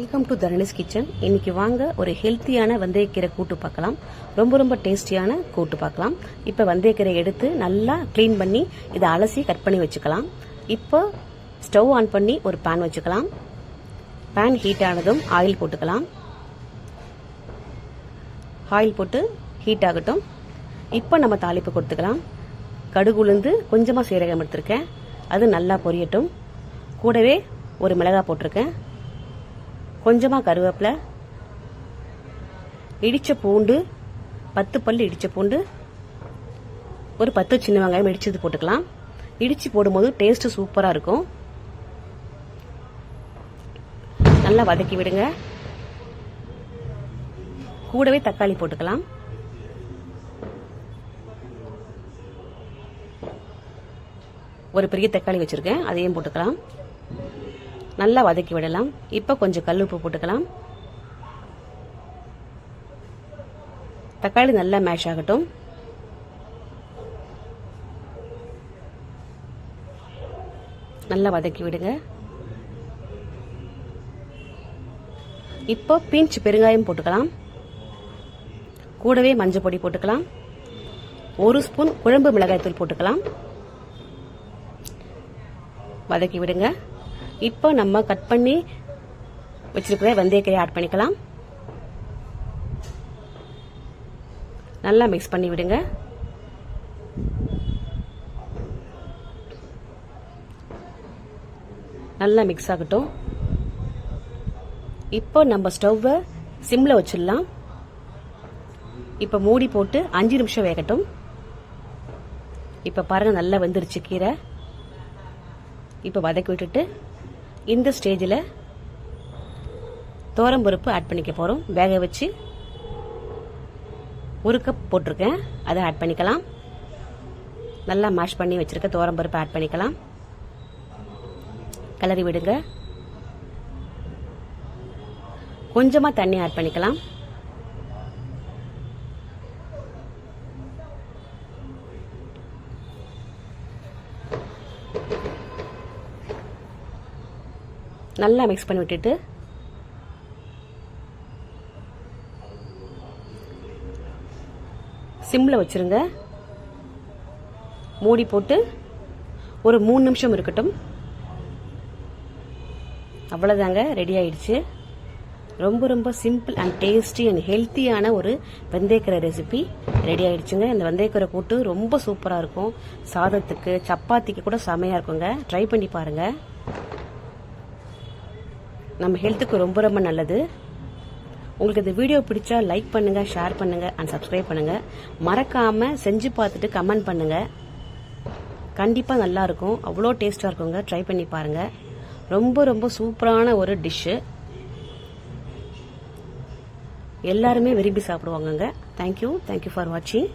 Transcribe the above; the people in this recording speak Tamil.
வெல்கம் டு தரணிஸ் கிச்சன் இன்னைக்கு வாங்க ஒரு ஹெல்த்தியான வந்தயக்கீரை கூட்டு பார்க்கலாம். ரொம்ப ரொம்ப டேஸ்டியான கூட்டு பார்க்கலாம். இப்போ வந்தயக்கீரை எடுத்து நல்லா க்ளீன் பண்ணி இதை அலசி கட் பண்ணி வச்சுக்கலாம். இப்போ ஸ்டவ் ஆன் பண்ணி ஒரு பேன் வச்சுக்கலாம். பேன் ஹீட் ஆனதும் ஆயில் போட்டுக்கலாம். ஆயில் போட்டு ஹீட் ஆகட்டும். இப்போ நம்ம தாளிப்பு கொடுத்துக்கலாம். கடுகு உளுந்து கொஞ்சமாக சீரகம் எடுத்திருக்கேன். அது நல்லா பொரியட்டும். கூடவே ஒரு மிளகாய் போட்டிருக்கேன். கொஞ்சமாக கருவேப்பிலை இடித்த பூண்டு பத்து பல் இடித்த பூண்டு ஒரு பத்து சின்ன வெங்காயம் இடிச்சது போட்டுக்கலாம். இடித்து போடும்போது டேஸ்ட்டு சூப்பராக இருக்கும். நல்லா வதக்கி விடுங்க. கூடவே தக்காளி போட்டுக்கலாம். ஒரு பெரிய தக்காளி வச்சுருக்கேன் அதையும் போட்டுக்கலாம். நல்லா வதக்கி விடலாம். இப்போ கொஞ்சம் கல் உப்பு போட்டுக்கலாம். தக்காளி நல்லா மேஷ் ஆகட்டும். நல்லா வதக்கி விடுங்க. இப்போ பிஞ்ச் பெருங்காயம் போட்டுக்கலாம். கூடவே மஞ்சள் பொடி போட்டுக்கலாம். ஒரு ஸ்பூன் குழம்பு மிளகாய்த்தூள் போட்டுக்கலாம். வதக்கி விடுங்க. இப்போ நம்ம கட் பண்ணி வச்சிருக்கிற வெந்தயக்கீரை ஆட் பண்ணிக்கலாம். நல்லா மிக்ஸ் பண்ணி விடுங்க. நல்லா மிக்ஸ் ஆகட்டும். இப்போ நம்ம ஸ்டவ்வை சிம்மில் வச்சிடலாம். இப்போ மூடி போட்டு அஞ்சு நிமிஷம் வேகட்டும். இப்போ பாருங்கள் நல்லா வெந்துருச்சு கீரை. இப்போ வதக்கி விட்டுட்டு இந்த ஸ்டேஜில் பருப்பு ஆட் பண்ணிக்க போகிறோம் வேக வச்சு ஒரு கப் போட்டிருக்கேன். அதை ஆட் பண்ணிக்கலாம். நல்லா மேஷ் பண்ணி வச்சுருக்க பருப்பு ஆட் பண்ணிக்கலாம். கிளறி விடுங்க. கொஞ்சமாக தண்ணி ஆட் பண்ணிக்கலாம். நல்லா மிக்ஸ் பண்ணி விட்டுட்டு. சிம்மில் வச்சுருங்க மூடி போட்டு ஒரு மூணு நிமிஷம் இருக்கட்டும். அவ்வளோதாங்க ரெடி ஆயிடுச்சு. ரொம்ப ரொம்ப சிம்பிள் அண்ட் டேஸ்டி அண்ட் ஹெல்த்தியான ஒரு வெந்தயக்கரை ரெசிபி ரெடி ஆயிடுச்சுங்க. இந்த வெந்தயக்கரை போட்டு ரொம்ப சூப்பராக இருக்கும். சாதத்துக்கு சப்பாத்திக்கு கூட செமையாக இருக்குங்க. ட்ரை பண்ணி பாருங்கள் நம்ம ஹெல்த்துக்கு ரொம்ப ரொம்ப நல்லது. உங்களுக்கு இந்த வீடியோ பிடிச்சா லைக் பண்ணுங்க ஷேர் பண்ணுங்க அண்ட் சப்ஸ்கிரைப் பண்ணுங்க. மறக்காம செஞ்சு பார்த்துட்டு கமெண்ட் பண்ணுங்க. கண்டிப்பாக நல்லா இருக்கும். அவ்வளோ டேஸ்ட்டாக இருக்குங்க. ட்ரை பண்ணி பாருங்க. ரொம்ப ரொம்ப சூப்பரான ஒரு டிஷ்ஷு எல்லாருமே விரும்பி சாப்பிடுவாங்கங்க. தேங்க்யூ தேங்க்யூ ஃபார் வாட்சிங்